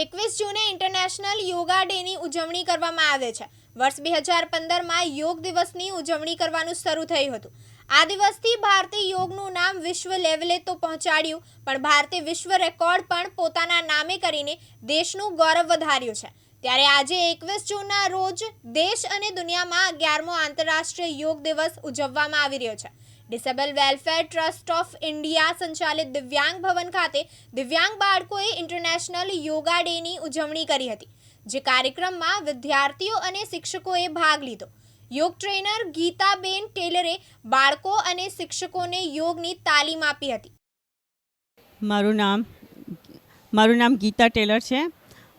એકવીસ જૂને ઇન્ટરનેશનલ યોગા ડેની ઉજવણી કરવામાં આવે છે. વર્ષ બે હજાર પંદરમાં યોગ દિવસની ઉજવણી કરવાનું શરૂ થયું હતું. આ દિવસથી ભારતે યોગનું નામ વિશ્વ લેવલે તો પહોંચાડ્યું, પણ ભારતે વિશ્વ રેકોર્ડ પણ પોતાના નામે કરીને દેશનું ગૌરવ વધાર્યું છે. ત્યારે આજે એકવીસ જૂનના રોજ દેશ અને દુનિયામાં અગિયારમો આંતરરાષ્ટ્રીય યોગ દિવસ ઉજવવામાં આવી રહ્યો છે. Disable welfare trust of India સંચાલિત દિવ્યાંગ ભવન ખાતે દિવ્યાંગ બાળકોએ ઇન્ટરનેશનલ યોગા ડેની ઉજવણી કરી હતી, જે કાર્યક્રમમાં વિદ્યાર્થીઓ અને શિક્ષકોએ ભાગ લીધો. યોગ ટ્રેનર ગીતાબેન ટેલરે બાળકો અને શિક્ષકોને યોગની તાલીમ આપી હતી. મારું નામ મારું નામ ગીતા ટેલર છે.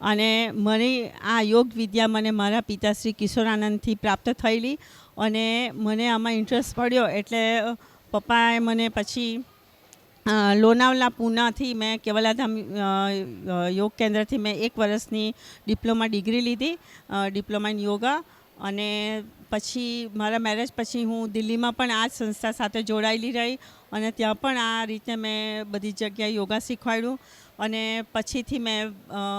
અને મને આ યોગ વિદ્યા મને મારા પિતાશ્રી કિશોરાનંદથી પ્રાપ્ત થયેલી અને મને આમાં ઇન્ટરેસ્ટ પડ્યો એટલે પપ્પાએ મને પછી લોનાવલા પૂનાથી મેં કેવલાધામ યોગ કેન્દ્રથી મેં એક વર્ષની ડિપ્લોમા ડિગ્રી લીધી ડિપ્લોમા ઇન યોગા અને પછી મારા મેરેજ પછી હું દિલ્હીમાં પણ આ જ સંસ્થા સાથે જોડાયેલી રહી અને ત્યાં પણ આ રીતે મેં બધી જગ્યાએ યોગા શીખવાડ્યું અને પછીથી મેં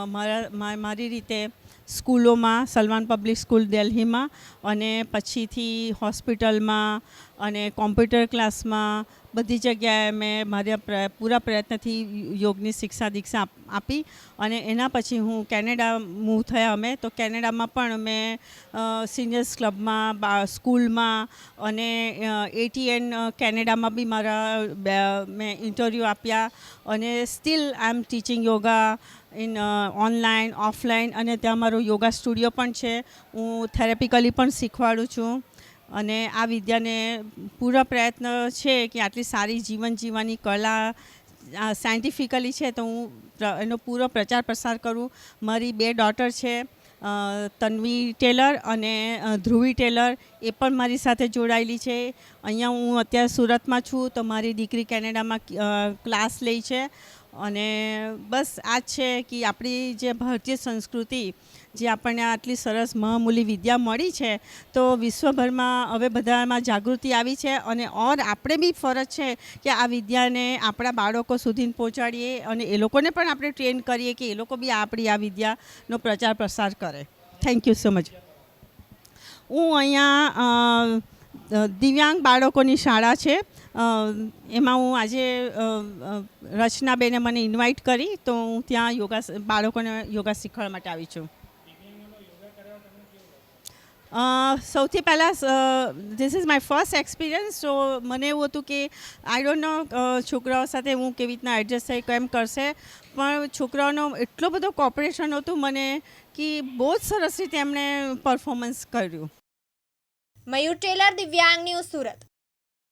મારા મારી રીતે સ્કૂલોમાં, સલમાન પબ્લિક સ્કૂલ દિલ્હીમાં અને પછીથી હોસ્પિટલમાં અને કોમ્પ્યુટર ક્લાસમાં બધી જગ્યાએ મેં મારા પ્ર- પૂરા પ્રયત્નથી યોગની શિક્ષા દીક્ષા આપી અને એના પછી હું કેનેડા મૂવ થયા અમે. તો કેનેડામાં પણ મેં સિનિયર્સ ક્લબમાં બા, સ્કૂલમાં અને એટીએન કેનેડામાં બી મારા મેં ઇન્ટરવ્યૂ આપ્યા અને still I am teaching yoga in online offline અને ત્યાં મારો યોગા સ્ટુડિયો પણ છે. હું થેરેપિકલી પણ શીખવાડું છું અને આ વિદ્યાને પૂરા પ્રયત્ન છે કે આટલી સારી જીવન જીવવાની કલા સાયન્ટિફિકલી છે તો હું એનો પૂરો પ્રચાર પ્રસાર કરું. મારી બે ડોટર છે. તન્વી ટેલર અને ધ્રુવી ટેલર એ પણ મારી સાથે જોડાયેલી છે. અહીંયા હું અત્યારે સુરતમાં છું તો મારી દીકરી કેનેડામાં ક્લાસ લે છે. અને બસ આ છે કે આપણી જે ભારતીય સંસ્કૃતિ, જે આપણને આટલી સરસ મહામૂલી વિદ્યા મળી છે, તો વિશ્વભરમાં હવે બધામાં જાગૃતિ આવી છે અને ઓર આપણે બી ફરજ છે કે આ વિદ્યાને આપણા બાળકો સુધી પહોંચાડીએ અને એ લોકોને પણ આપણે ટ્રેન કરીએ કે એ લોકો બી આપણી આ વિદ્યાનો પ્રચાર પ્રસાર કરે. થેન્ક યુ સો મચ હું અહીંયા દિવ્યાંગ બાળકોની શાળા છે. એમાં હું આજે રચનાબેને મને ઇન્વાઇટ કરી તો હું ત્યાં યોગા બાળકોને યોગા શીખવાડવા માટે આવી છું. સૌથી પહેલાં this is my first experience so મને એવું હતું કે આઈ ડોન્ટ નો છોકરાઓ સાથે હું કેવી રીતના એડજસ્ટ થઈ, કેમ કરશે, પણ છોકરાઓનો એટલો બધો કોપરેશન હતું મને કે બહુ જ સરસ રીતે એમણે પરફોર્મન્સ કર્યું. મયુર ટેલર દિવ્યાંગ ન્યૂઝ સુરત.